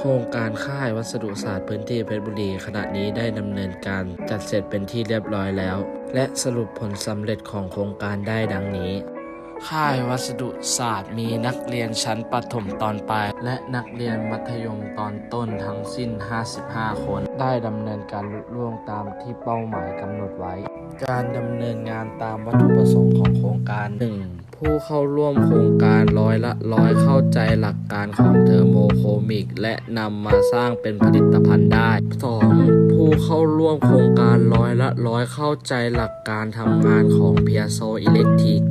โครงการค่ายวัสดุศาสตร์พื้นที่เพชรบุรี ขณะนี้ได้ดำเนินการจัดเสร็จเป็นที่เรียบร้อยแล้ว และสรุปผลสำเร็จของโครงการได้ดังนี้ ค่ายวัสดุศาสตร์มีนักเรียนชั้นประถมตอนปลาย และนักเรียนมัธยมตอนต้นทั้งสิ้น 55 คน ได้ดำเนินการลุล่วงตามที่เป้าหมายกำหนดไว้ การดำเนินงานตามวัตถุประสงค์ของโครงการ 1. ผู้เข้าร่วมโครงการร้อยละร้อยเข้าใจหลักการของเทอร์โมโคมิก และนำมาสร้างเป็นผลิตภัณฑ์ได้ 2. ผู้เข้าร่วมโครงการร้อยละร้อยเข้าใจหลักการทำงานของเพียโซอิเล็กทริก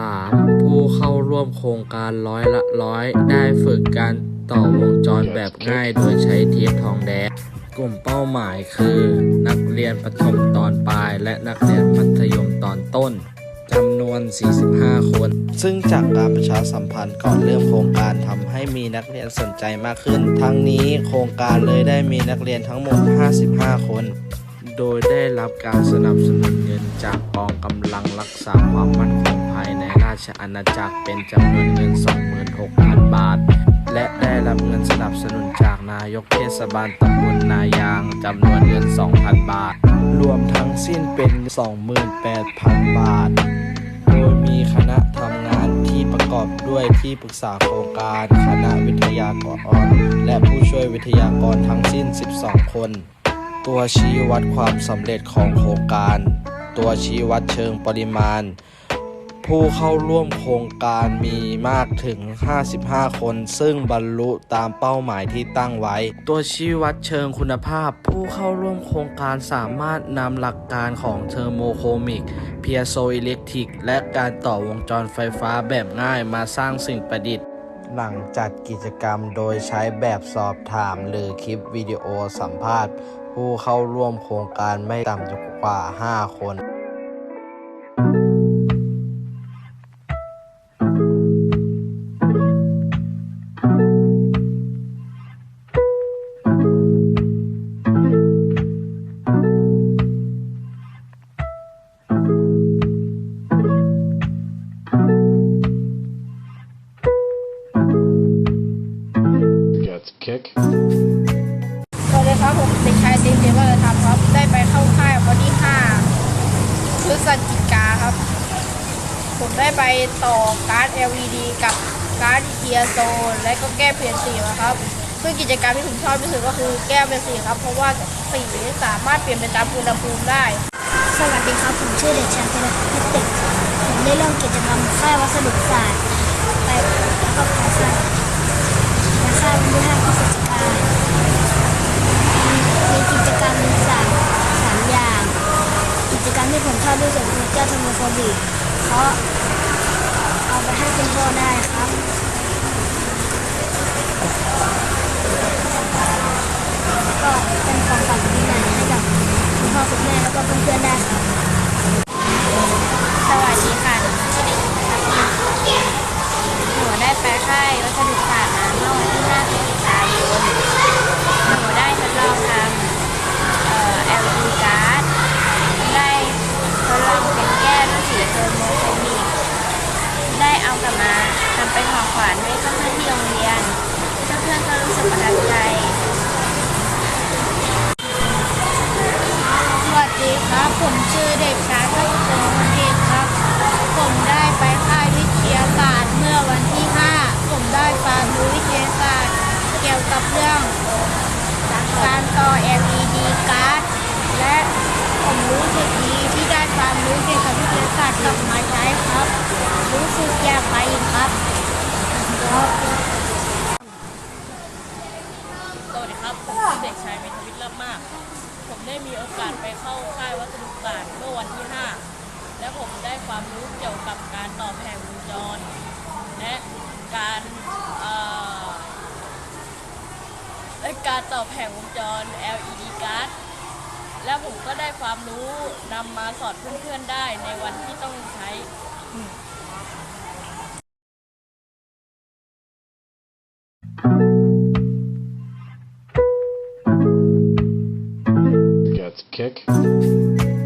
3. ผู้เข้าร่วมโครงการร้อยละร้อยได้ฝึกการต่อวงจรแบบง่ายโดยใช้เทปทองแดง กลุ่มเป้าหมายคือ นักเรียนประถมตอนปลาย และนักเรียนมัธยมตอนต้นจำนวน 45 คน ซึ่งจากการประชาสัมพันธ์ก่อนเริ่มโครงการทำให้มีนักเรียนสนใจมากขึ้น ทั้งนี้โครงการเลยได้มีนักเรียนทั้งหมด 55 คน โดยได้รับการสนับสนุนเงินจากกองกำลังรักษาความมั่นคง ภายในราชอาณาจักรเป็นจำนวนเงิน 26,000 บาท และได้รับเงินสนับสนุนจากนายกเทศบาลตำบลนายางจำนวนเงิน 2,000 บาท รวมทั้งสิ้นเป็น 28,000 บาท โดยมีคณะทำงานที่ประกอบด้วยที่ปรึกษาโครงการคณะวิทยากร และผู้ช่วยวิทยากรทั้งสิ้น 12 คน ตัวชี้วัดความสำเร็จของโครงการตัวชี้วัดเชิงปริมาณ ผู้เข้าร่วมโครงการมีมากถึง 55 คน ซึ่งบรรลุตามเป้าหมายที่ตั้งไว้ ตัวชี้วัดเชิงคุณภาพ ผู้เข้าร่วมโครงการสามารถนำหลักการของเทอร์โมโคมิก เพียโซอิเล็กทริก และการต่อวงจรไฟฟ้าแบบง่ายมาสร้างสิ่งประดิษฐ์ หลังจัดกิจกรรมโดยใช้แบบสอบถาม หรือคลิปวิดีโอสัมภาษณ์ ผู้เข้าร่วมโครงการไม่ต่ำกว่า 5 คน Got the kick. สวัสดีครับผมเด็กชายเจมส์เจมส์ธรรมครับ ได้ไปเข้าค่ายวันที่5พฤศจิกาครับ ผมได้ไปต่อการ์ด LED กับการ์ดเทียโซนและก็แก้เปลี่ยนสีมาครับซึ่งกิจกรรมที่ผมชอบที่สุดก็คือแก้เปลี่ยนสีครับ เพราะว่าสีสามารถเปลี่ยนไปตามอุณหภูมิได้ สวัสดีครับผมชื่อเด็กชายธนพัฒน์เพชรเด็กผมได้เริ่มกิจกรรมค่ายวัสดุศาสตร์ไปแล้วก็พาสันและค่ายวันที่5พฤศจิกายนมีกิจกรรมสามสามอย่าง กิจกรรมที่ผมชอบที่สุดคือเจ้าธรรมโฟบีเพราะเอาไปให้คุณพ่อได้ครับ ก็เป็นของขวัญปีใหม่ให้กับคุณพ่อคุณแม่แล้วก็เพื่อนๆได้ครับสวัสดีค่ะหนูชื่อเด็กหญิงพัฒนาหนูได้ไปค่ายวัสดุศาสตร์มาเมื่อวันที่5พฤศจิกายนหนูได้ทดลองทำเอ่อ LED card ได้ทดลองเป็นแก้วด้วยสีเทอร์โมโคมิก ได้เอากลับมาทำ เป็นของขวัญให้เพื่อนๆที่โรงเรียนเพื่อนๆก็รู้สึกประทับใจ สวัสดีครับ ผมชื่อเด็กชายพัชรพลเอกครับ ผมได้ไปค่ายวิทยาศาสตร์เมื่อวันที่ 5 ผมได้ความรู้วิทยาศาสตร์เกี่ยวกับเรื่องการต่อ LED การ์ดและผมรู้สึกดีที่ได้ความรู้เกี่ยวกับวิทยาศาสตร์กลับมาใช้ครับ รู้สึกอยากไปอีกครับครับ สวัสดีครับผมชื่อเด็กชายเมธวิทย์เลิศมาก ผมได้มีโอกาสไปเข้าค่ายวัสดุศาสตร์เมื่อวันที่ 5 และผมได้ความรู้เกี่ยวกับการต่อแผงวงจร และการเอ่อและการต่อแผงวงจร LED card และผมก็ได้ความรู้นำมาสอนเพื่อนๆได้ในวันที่ต้องใช้ kick.